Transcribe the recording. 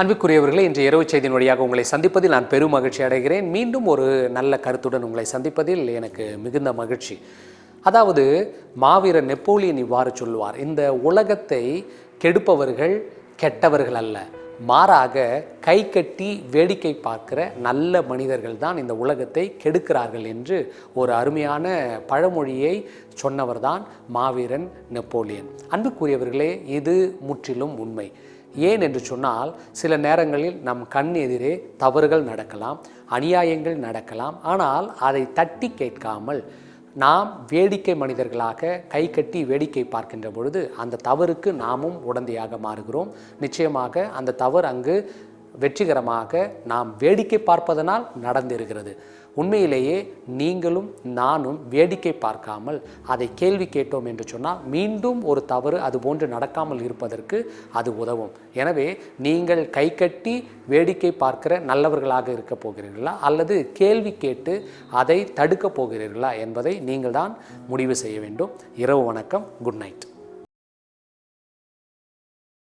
அன்புக்குரியவர்களே இன்று இரவு செய்தியின் வழியாக உங்களை சந்திப்பதில் நான் பெரும் மகிழ்ச்சி அடைகிறேன். மீண்டும் ஒரு நல்ல கருத்துடன் உங்களை சந்திப்பதில் எனக்கு மிகுந்த மகிழ்ச்சி. அதாவது மாவீரர் நெப்போலியன் இவ்வாறு சொல்லுவார் இந்த உலகத்தை கெடுப்பவர்கள் கெட்டவர்கள் அல்ல. மாறாக கை கட்டி வேடிக்கை பார்க்கிற நல்ல மனிதர்கள் தான் இந்த உலகத்தை கெடுக்கிறார்கள் என்று ஒரு அருமையான பழமொழியை சொன்னவர்தான் மாவீரன் நெப்போலியன். அன்புக்குரியவர்களே இது முற்றிலும் உண்மை. ஏன் என்று சொன்னால் சில நேரங்களில் நம் கண் எதிரே தவறுகள் நடக்கலாம் அநியாயங்கள் நடக்கலாம். ஆனால் அதை தட்டி கேட்காமல் நாம் வேடிக்கை மனிதர்களாக கை கட்டி வேடிக்கை பார்க்கின்ற பொழுது அந்த தவறுக்கு நாமும் உடந்தையாக மாறுகிறோம். நிச்சயமாக அந்த தவறு அங்கு வெற்றிகரமாக நாம் வேடிக்கை பார்ப்பதனால் நடந்திருக்கிறது. உண்மையிலேயே நீங்களும் நானும் வேடிக்கை பார்க்காமல் அதை கேள்வி கேட்டோம் என்று சொன்னால் மீண்டும் ஒரு தவறு அது போன்று நடக்காமல் இருப்பதற்கு அது உதவும். எனவே நீங்கள் கை கட்டி வேடிக்கை பார்க்கிற நல்லவர்களாக இருக்க போகிறீர்களா? அல்லது கேள்வி கேட்டு அதை தடுக்கப் போகிறீர்களா? என்பதை நீங்கள் தான் முடிவு செய்ய வேண்டும். இரவு வணக்கம். Good night.